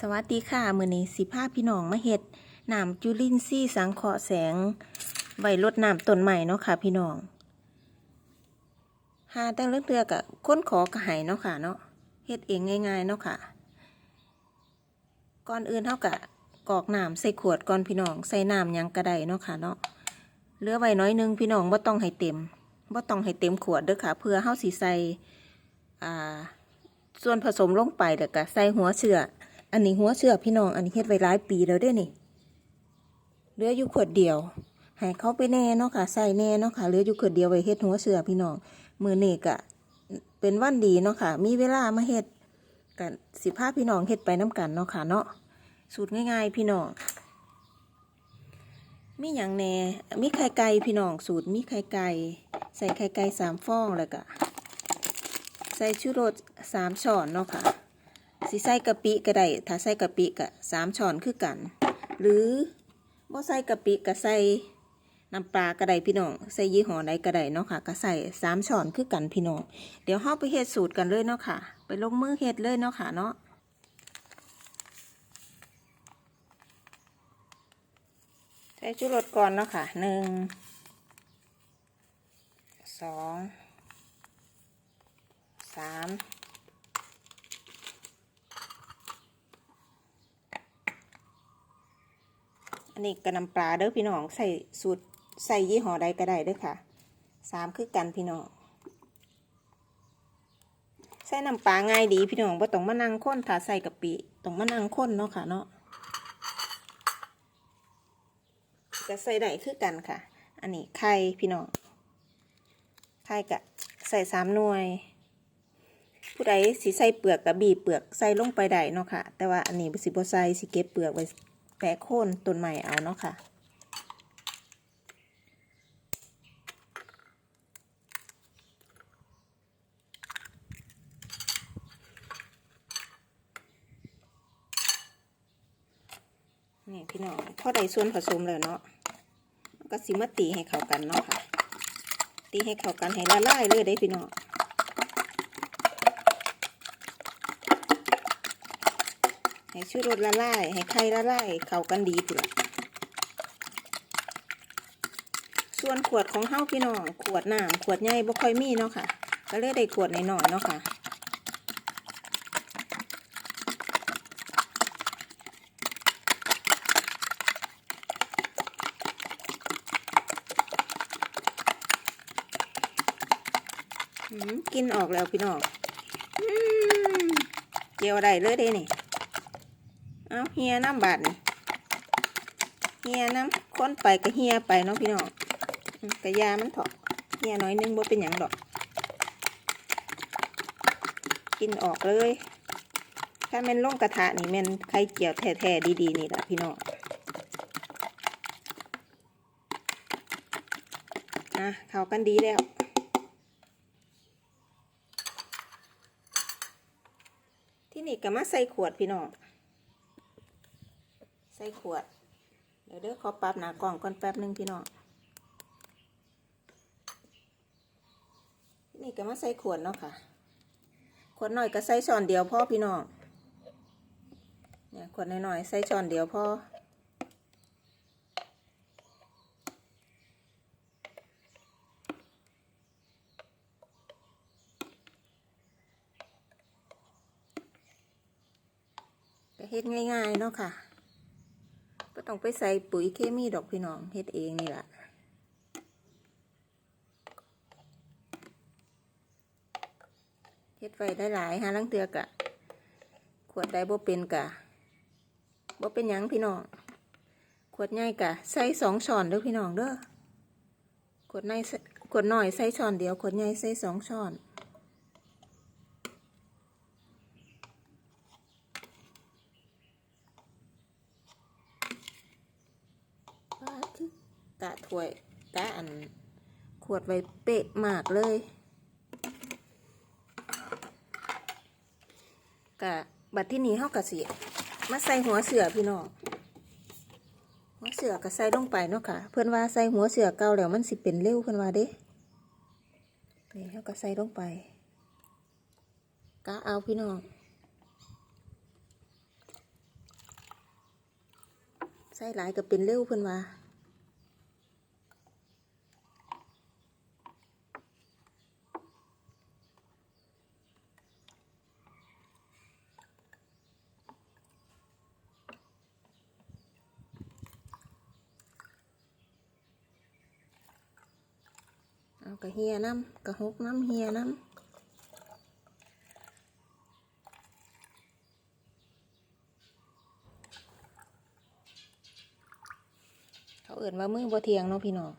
สวัสดีค่ะมือนี้สิพาพี่น้องมาเฮ็ดน้ำจุลินทรีย์สังเคราะห์แสงไว้ลดน้ำต้นใหม่เนาะค่ะ พี่น้องหาตั้งเลือกเลือกๆกะค้นขอกระหายเนาะค่ะเนาะเฮ็ดเองง่ายๆเนาะค่ะ ก่อนอื่นเท่ากับกรอกน้ำใส่ขวดก่อนพี่น้องใส่น้ำยังกระไดเนาะค่ะเนาะเหลือไว้น้อยหนึงพี่น้องบ่ต้องให้เต็มบ่ต้องให้เต็มขวดเด้อค่ะ เพื่อเฮาสิใส่อ่าส่วนผสมลงไปแล้วก็ใส่หัวเชื้อ อันนี้หัวเชื้อพี่น้อง อันนี้เฮ็ดไว้หลายปีแล้วเด้นี่เหลืออยู่ขวดเดียวให้เขาไปแน่เนาะค่ะใส่แน่เนาะค่ะเหลืออยู่ขวดเดียวไว้เฮ็ดหัวเชื้อพี่น้องมือเนี้ก็เป็นวันดีเนาะค่ะ มีเวลามาเฮ็ดกันสิพาพี่น้องเฮ็ดไปน้กันเนาะค่ะเนาะสูตรง่ายๆพี่น้องมีหยังแน่มีไข่ไก่พี่น้องสูตรมีไข่ไก่ใส่ไข่ไก่สามฟองแล้วก็ใส่ชูรสสามช้อนเนาะค่ะ สิใส่กะปิก็ได้ถ้าใส่กะปิก็สามช้อนคือกัน หรือบ่ใส่กะปิก็ใส่น้ำปลาก็ได้พี่น้องใส่ยี่ห้อใดก็ได้เนาะค่ะก็ใส่สามช้อนคือกันพี่น้องเดี๋ยวเฮาไปเฮ็ดสูตรกันเลยเนาะค่ะ ไปลงมือเฮ็ดเลยเนาะค่ะเนาะใส่ชูรสก่อนเนาะค่ะหนึ่งสองสาม นนี้กระน้ำปลาเด้อพี่น้องใส่สูตรใส่ยี่ห้อใดก็ได้เด้อค่ะสามคือกันพี่น้องใส่น้ำปลาง่ายดีพี่น้องบ่ต้องมานั่งข้นถ้าใส่กะปิต้องมานั่งข้นเนาะค่ะเนาะก็ใส่ได้คือกันค่ะ อันนี้ไข่พี่น้องไข่กะใส่สามหน่วย ผู้ใดสิใส่เปลือกกับบีบเปลือกใส่ลงไปได้เนาะค่ะ แต่ว่าอันนี้บ่สิบ่ใส่สิเก็บเปลือกไว้ แปะโค่นต้นใหม่เอาเนาะค่ะ นี่พี่น้องพอได้ส่วนผสมแล้วเนาะก็สิมาตีให้เข้ากันเนาะค่ะ ตีให้เข้ากันให้ละลายเลยได้พี่น้อง ให้ชูรสละลาย ให้ไข่ละลาย เข้ากันดีพุ่นละส่วนขวดของเฮาพี่น้อง ขวดน้ำขวดใหญ่บ่ค่อยมีเนาะค่ะ ก็เลยได้ขวดน้อยๆเนาะค่ะกินออกแล้วพี่น้องอเจียวได้เลยเด้นี่ เอาเฮียน้ำบาดนี่เฮียน้ำค้นไปก็เฮียไปเนาะพี่น้องอืมกะยามันเถาะเฮียน้อยนึงบ่เป็นหยังดอก กินออกเลย ถ้าม่นลงกระทะนี่ม่นไข่เจียวแท้ๆดีๆนี่แหละพี่น้องอะเข้ากันดีแล้วที่นี่ก็มาใส่ขวดพี่น้อง ส่ขวด เดี๋ยวเด้อขอปรับหนากล่องก่อนแป๊บหนึงพี่น้องนี่ก็มาใส่ขวดเนาะค่ะ ขวดหน่อยก็ใส่ช้อนเดียวพ่อพี่น้องเนี่ยขวดน้อยๆใส่ช้อนเดียวพ่อเฮ็ดง่ายๆเนาะค่ะ ก็ต้องไปใส่ปุ๋ยเคมีดอกพี่น้องเฮ็ดเองนี่แหละเฮ็ดไว้ได้หลายหาลังเตือกะ ขวดใดบ่เป็นกะบ่เป็นหยังพี่น้อง ขวดใหญ่กะ ใส่สองช้อนเด้อพี่น้องเด้อ ขวดในขวดน้อยใส่ช้อนเดียว ขวดใหญ่ใส่สองช้อน ปาดคือกะ ถ้วยกะอันขวดไว้เป๊ะมากเลยกะบัดที่นี้เฮากะสิมาใส่หัวเสือพี่น้องหัวเสือก็ใส่ลงไปเนาะค่ะ เพื่อนว่าใส่หัวเสือเก่าแล้วมันสิเป็นเร็วเพื่อนว่าเด้นี่เฮาก็ใส่ลงไปกะเอาพี่น้องใส่หลายก็เป็นเร็วเพิ่อนว่า เอากระเฮียน้ำกระหกน้ำเฮียน้ำเขาเอื่นว่ามือบ่เทียงเนาะพี่น้อง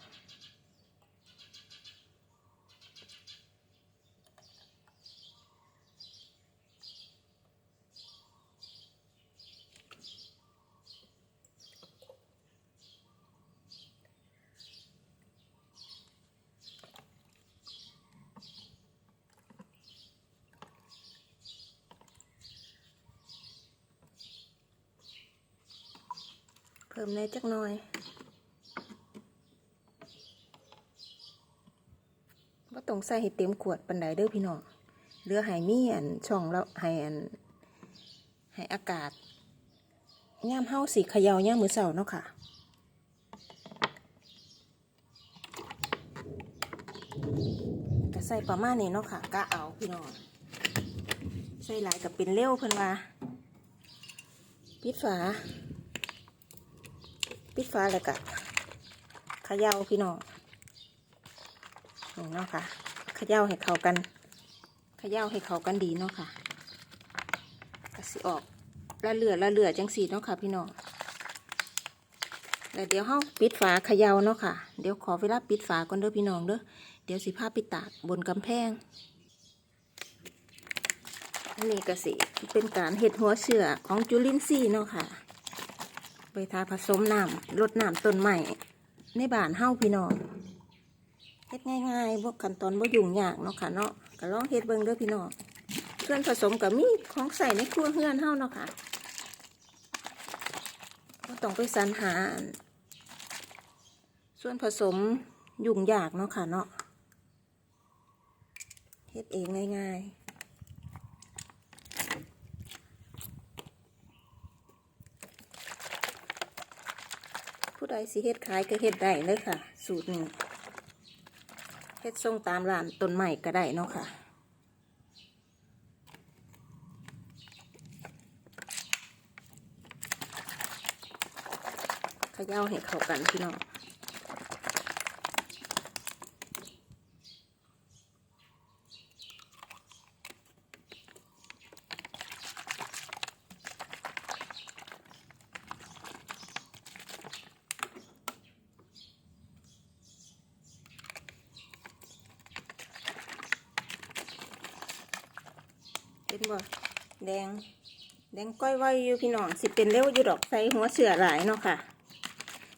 พิ่มในจักหน่อยว่าต้องใส่ให้เต็มขวดปันไดเด้อพี่น้องเหลือให้มีอันช่องแล้วให้อันให้อากาศย่ามเฮาสีเขยาวย่ามมือเสาเนาะค่ะ ก็ใส่ประมาณนี้เนาะค่ะกะเอาพี่น้องใส่หลายกับเป็นเร็วเพิ่นว่าปิดฝา ปิดฝาเลยกะเขย่าพี่น้องนี่เนาะค่ะขย่าให้เข้ากันขย่าให้เข้ากันดีเนาะค่ะกะสิออกละเหลือละเหลือจังสีเนาะค่ะพี่น้องแล้วเดี๋ยวเฮาปิดฝาขย่าเนาะค่ะ เดี๋ยวขอเวลาปิดฝาก่อนเด้อพี่น้องเด้อเดี๋ยวสิพาไปตากบนกำแพงอันนี้ก็สิเป็นการเห็ดหัวเชือของจุลินทรีย์เนาะค่ะ ไปทาผสมน้ำลดน้ำต้นใหม่ในบ้านเฮ้าพี่น้องเฮ็ดง่ายๆพวกขั้นตอนบ่ยุ่งยากเนาะค่ะเนาะก็ลองเฮ็ดเบิ่งเด้อพี่น้องส่วนผสมกับมีของใส่ในครัวเฮือนเฮ้าเนาะค่ะก็ต้องไปสรรหา ส่วนผสมยุ่งยากเนาะค่ะเนาะเฮ็ดเองง่ายๆ ใดสิเฮ็ดขายก็เฮ็ดได้เลยค่ะ สูตรนี้เฮ็ดส่งตามร้านต้นใหม่ก็ได้เนาะค่ะขย่าให้เข้ากันพี่น้อง บ่แดง แดงก้อยไว้อยู่พี่น้องสิเป็นเร็วอยู่ดอกใส่หัวเสือหลายเนาะค่ะ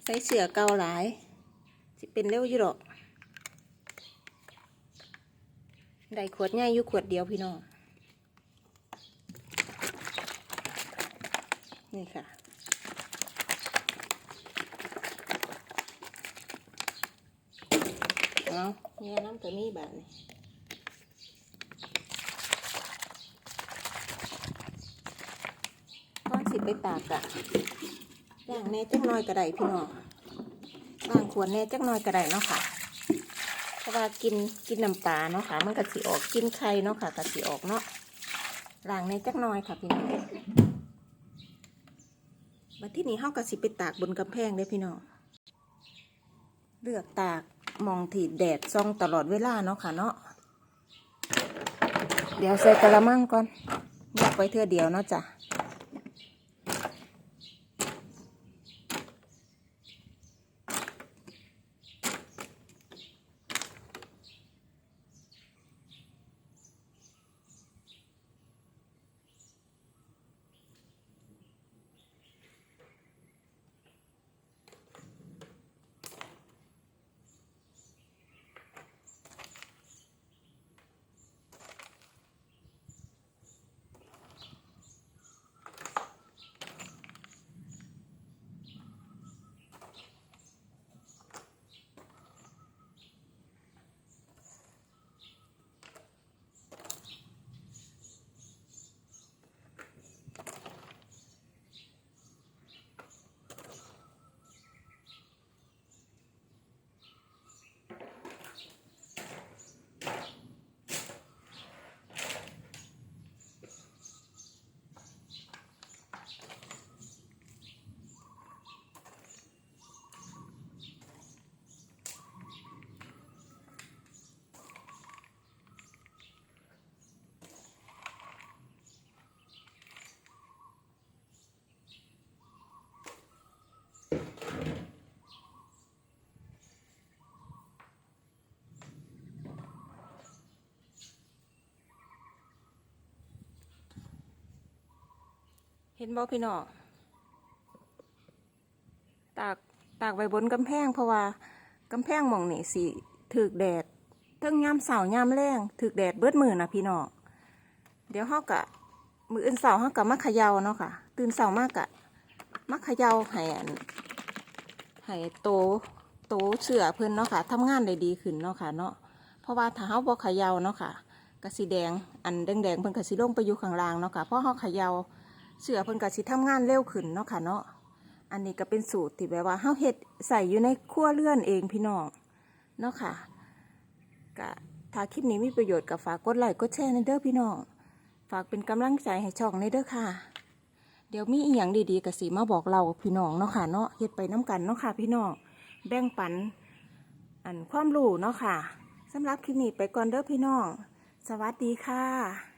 ใส่เสือเกาหลาย สิเป็นเร็วอยู่ดอกได้ขวดใหญ่อยู่ขวดเดียวพี่น้องนี่ค่ะเอาเนี่ยน้ำตัวนี้บาทนี่ก้อนสิ ไปตากกะย่างแน่จักน้อยกระไดพี่น้องล้างขวดแน่จักน้อยกระไดเนาะค่ะ เพราะว่ากินกินน้ำปลาเนาะค่ะ มันกระสิออกกินไข่เนาะค่ะกระสิออกเนาะล้างแน่จักน้อยค่ะพี่น้องมาที่นี่เฮากระสิไปตากบนกำแพงเด้พี่น้องเลือกตากมองถีดแดดซ่องตลอดเวลาเนาะค่ะเนาะเดี๋ยวใส่กระมังก่อนยกไว้เทื่อเดียวเนาะจ้ะ เห็นบ่พี่น้องตากตากไว้บนกำแพงเพราะว่ากำแพงหมองนี่สิถึกแดดทั้งยามเสาร์ยามแรงถึกแดดเบิดมือนะพี่น้องเดี๋ยวเฮากะมืออื่นเสาร์เฮากะมาขยาเนาะค่ะ ตื่นเสาร์มากกะมาขยาให้อันให้โตโตเสือเพิ่นเนาะค่ะทำงานได้ดีขึ้นเนาะค่ะเนาะเพราะว่าถ้าเฮาบ่ขยาเนาะค่ะกะสีแดงอันแดงๆเพิ่นก็สิลงไปอยู่ข้างล่างเนาะค่ะเพราะเฮาขยา เสือเพิ่นก็สิทำงานเร็วขึ้นเนาะค่ะเนาะอันนี้ก็เป็นสูตรที่แบบว่าเฮาเฮ็ดใส่อยู่ในครัวเรือนเองพี่น้องเนาะค่ะก็ถ้าคลิปนี้มีประโยชน์ก็ฝากกดไลค์กดแชร์ในเด้อพี่น้องฝากเป็นกำลังใจให้ช่องในเด้อค่ะ เดี๋ยวมีอีหยังดีๆก็สิมาบอกเราพี่น้องเนาะค่ะเนาะเฮ็ดไปน้กันเนาะค่ะ พี่น้องแบ่งปันอันความรู้เนาะค่ะสำหรับคลิปนี้ไปก่อนเด้อพี่น้อง สวัสดีค่ะ